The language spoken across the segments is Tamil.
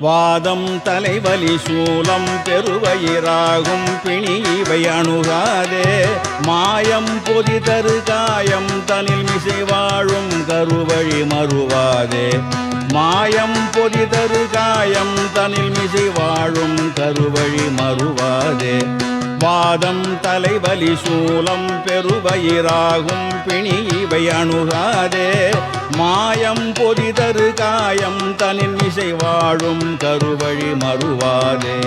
வாதம் தலைவலி சூலம் பெருவயிராகும் பிணி இவை அணுகாதே. மாயம் பொதி தரு காயம் தனில் மிசை வாழும் கருவழி மறுவாதே. மாயம் பொதி தரு காயம் தனில் மிசை வாழும் கருவழி மறுவாதே. வாதம் தலைவலி சூலம் பெருவயிராகும் பிணி இவை அணுகாதே. மாயம் பொதிதரு காயம் தனில் இசை வாழும் கருவழி மறுவாதே.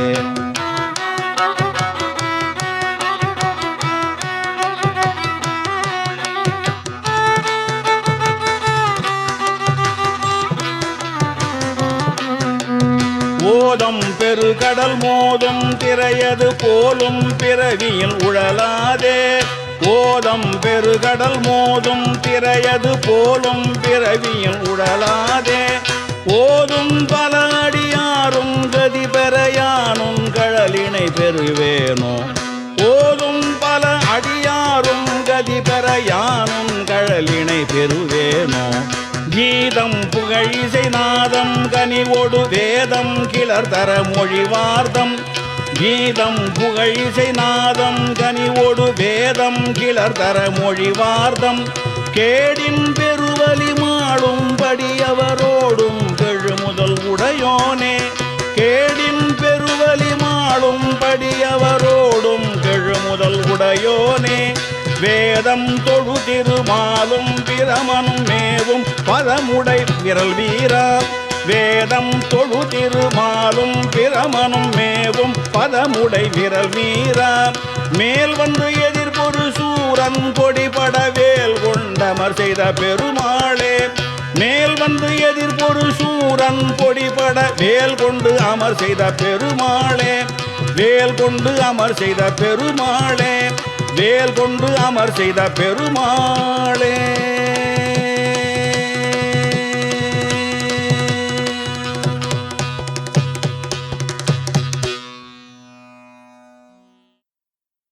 ஓதம் பெருகடல் மோதும் திரையது போலும் பிறவியில் உழலாதே. போதம் பெருகடல் மோதும் திரையது போலும் பிறவியும் உடலாதே ஓதும் பல அடியாரும் கதி பெறையானும் கழலினை பெறுவேனோ. ஓதும் பல அடியாரும் கதி பெறையானும் கழலினை பெறுவேனோ. கீதம் புகழிசை நாதம் கனிவோடு வேதம் கிளர் தர மொழிவார்த்தம் கீதம் புகழ் இசை நாதம் கனிவோடு வேதம் கிளர் தர மொழிவார்த்தம் கேடின் பெருவலி மாளும் அவரோடும் கெழு முதல் உடையோனே. கேடின் பெருவலி மாளும் அவரோடும் கெழு முதல் உடையோனே. வேதம் தொழு திருமாலும் பிரமனும் மேவும் பதமுடை விரல் வீரா. வேதம் தொழு திருமாலும் பிரமனும் மேவும் பதமுடை விரல் வீரா மேல் வந்து எதிர்பொரு சூரன் கொடிபட வேல் கொண்டமர் செய்த பெருமாளே. மேல் வந்து எதிர்பொரு சூரன் கொடிபட வேல் கொண்டு அமர் செய்த பெருமாளே. வேல் கொண்டு அமர் செய்த பெருமாளே. வேல் கொண்டு அமர் செய்த பெருமாளே.